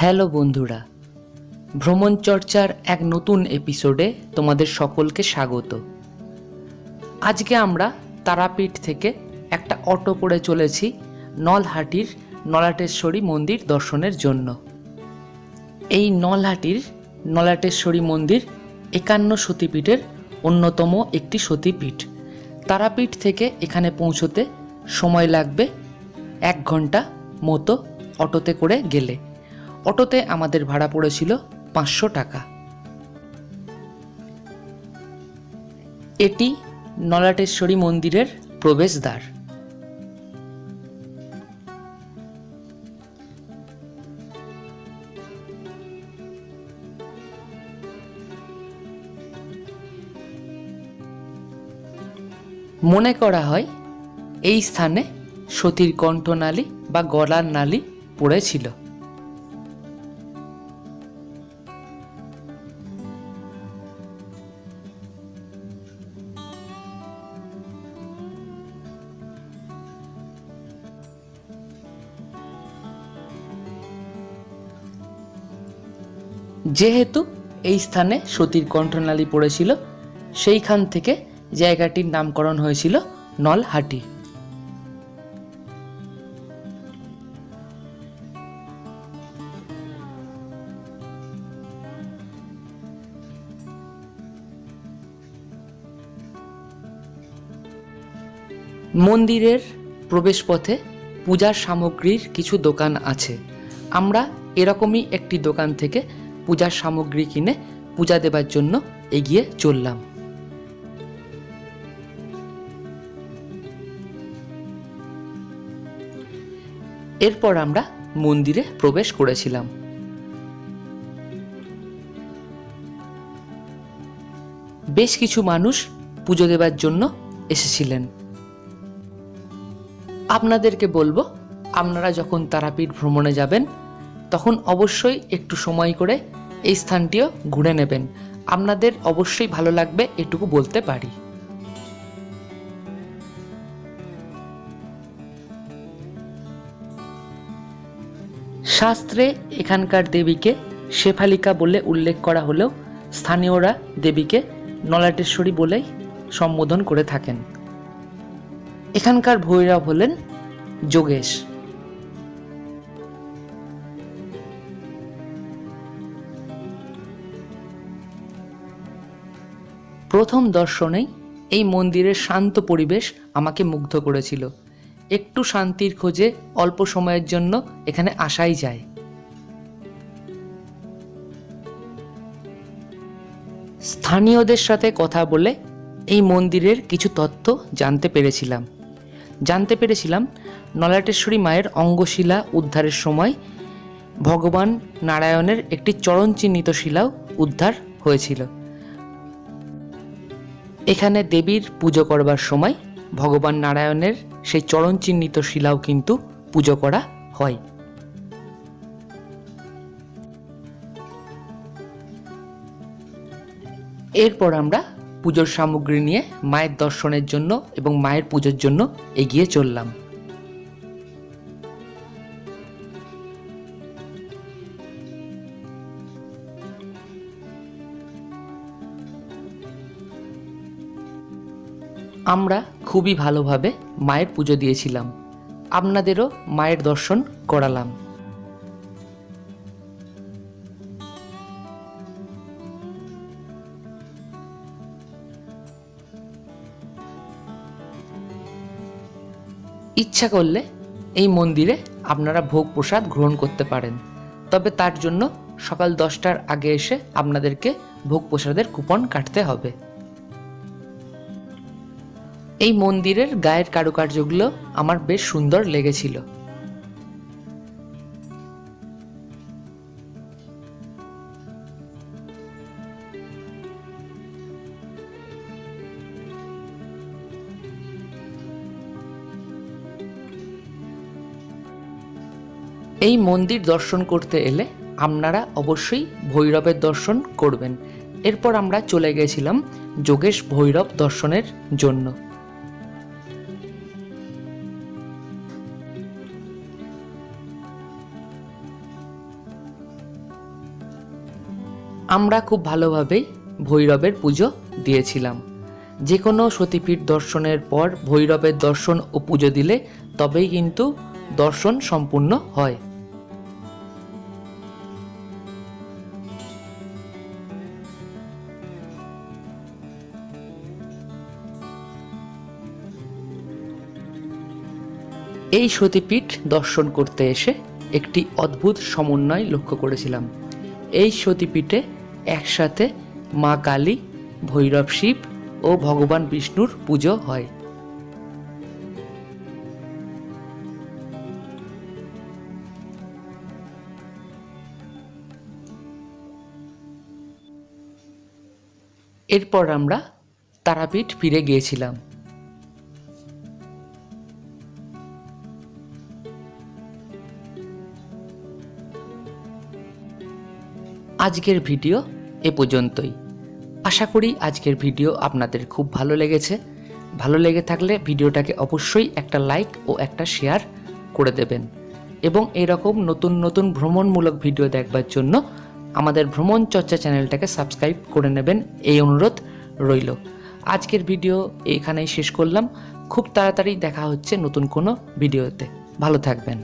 Hello বন্ধুরা, ভ্রমণ চর্চার এক নতুন এপিসোডে তোমাদের সকলকে স্বাগত। আজকে আমরা তারাপীঠ থেকে একটা অটো করে চলেছি নলহাটির নলাটেশ্বরী মন্দির দর্শনের জন্য। এই নলহাটির নলাটেশ্বরী মন্দির একান্ন সতীপীঠের অন্যতম একটি সতীপীঠ। তারাপীঠ থেকে এখানে পৌঁছতে সময় লাগবে এক ঘণ্টা মতো অটোতে করে গেলে। অটোতে আমাদের ভাড়া পড়েছিল পাঁচশো টাকা। এটি নলাটেশ্বরী মন্দিরের প্রবেশদ্বার। মনে করা হয়, এই স্থানে সতীর কণ্ঠনালী বা গলার নালী পড়েছিল। যেহেতু এই স্থানে সতীর কণ্ঠনালী পড়েছিল, সেইখান থেকে জায়গাটির নামকরণ হয়েছিল নলহাটি। মন্দিরের প্রবেশপথে পূজার সামগ্রীর কিছু দোকান আছে। আমরা এরকমই একটি দোকান থেকে পূজার সামগ্রী কিনে পূজা দেবার জন্য এগিয়ে চললাম। এরপর আমরা মন্দিরে প্রবেশ করেছিলাম। বেশ কিছু মানুষ পুজো দেবার জন্য এসেছিলেন। আপনাদেরকে বলব, আপনারা যখন তারাপীঠ ভ্রমণে যাবেন, তখন অবশ্যই একটু সময় করে এই স্থানটিও ঘুরে নেবেন। আপনাদের অবশ্যই ভালো লাগবে এটুকু বলতে পারি। শাস্ত্রে এখানকার দেবীকে শেফালিকা বলে উল্লেখ করা হলেও স্থানীয়রা দেবীকে নলাটেশ্বরী বলেই সম্বোধন করে থাকেন। এখানকার ভৈরব হলেন যোগেশ। প্রথম দর্শনেই এই মন্দিরের শান্ত পরিবেশ আমাকে মুগ্ধ করেছিল। একটু শান্তির খোঁজে অল্প সময়ের জন্য এখানে আসাই যায়। স্থানীয়দের সাথে কথা বলে এই মন্দিরের কিছু তথ্য জানতে পেরেছিলাম। জানতে পেরেছিলাম নলাটেশ্বরী মায়ের অঙ্গশিলা উদ্ধারের সময় ভগবান নারায়ণের একটি চরণ চিহ্নিত শিলাও উদ্ধার হয়েছিল। এখানে দেবীর পুজো করবার সময় ভগবান নারায়ণের সেই চরণ চিহ্নিত শিলাও কিন্তু পুজো করা হয়। এরপর আমরা পুজোর সামগ্রী নিয়ে মায়ের দর্শনের জন্য এবং মায়ের পুজোর জন্য এগিয়ে চললাম। আমরা খুবই ভালোভাবে মায়ের পুজো দিয়েছিলাম। আপনাদেরও মায়ের দর্শন করালাম। ইচ্ছা করলে এই মন্দিরে আপনারা ভোগ প্রসাদ গ্রহণ করতে পারেন। তবে তার জন্য সকাল দশটার আগে এসে আপনাদেরকে ভোগ প্রসাদের কুপন কাটতে হবে। এই মন্দিরের গায়ের কারুকার্যগুলো আমার বেশ সুন্দর লেগেছিল। এই মন্দির দর্শন করতে এলে আপনারা অবশ্যই ভৈরবের দর্শন করবেন। এরপর আমরা চলে গেছিলাম যোগেশ ভৈরব দর্শনের জন্য। আমরা খুব ভালোভাবেই ভৈরবের পুজো দিয়েছিলাম। যে কোনো সতীপীঠ দর্শনের পর ভৈরবের দর্শন ও পুজো দিলে তবেই কিন্তু দর্শন সম্পূর্ণ হয়। এই সতীপীঠ দর্শন করতে এসে একটি অদ্ভুত সমন্বয় লক্ষ্য করেছিলাম। এই সতীপীঠে একসাথে মা কালী, ভৈরব শিব ও ভগবান বিষ্ণুর পুজো হয়। এরপর আমরা তারাপীঠ ফিরে গিয়েছিলাম। আজকের ভিডিও এ পর্যন্তই। আশা করি আজকের ভিডিও আপনাদের খুব ভালো লেগেছে। ভালো লেগে থাকলে ভিডিওটাকে অবশ্যই একটা লাইক ও একটা শেয়ার করে দেবেন। এবং এরকম নতুন নতুন ভ্রমণমূলক ভিডিও দেখবার জন্য আমাদের ভ্রমণ চর্চা চ্যানেলটাকে সাবস্ক্রাইব করে নেবেন। এই অনুরোধ রইল। আজকের ভিডিও এখানেই শেষ করলাম। খুব তাড়াতাড়ি দেখা হচ্ছে নতুন কোনো ভিডিওতে। ভালো থাকবেন।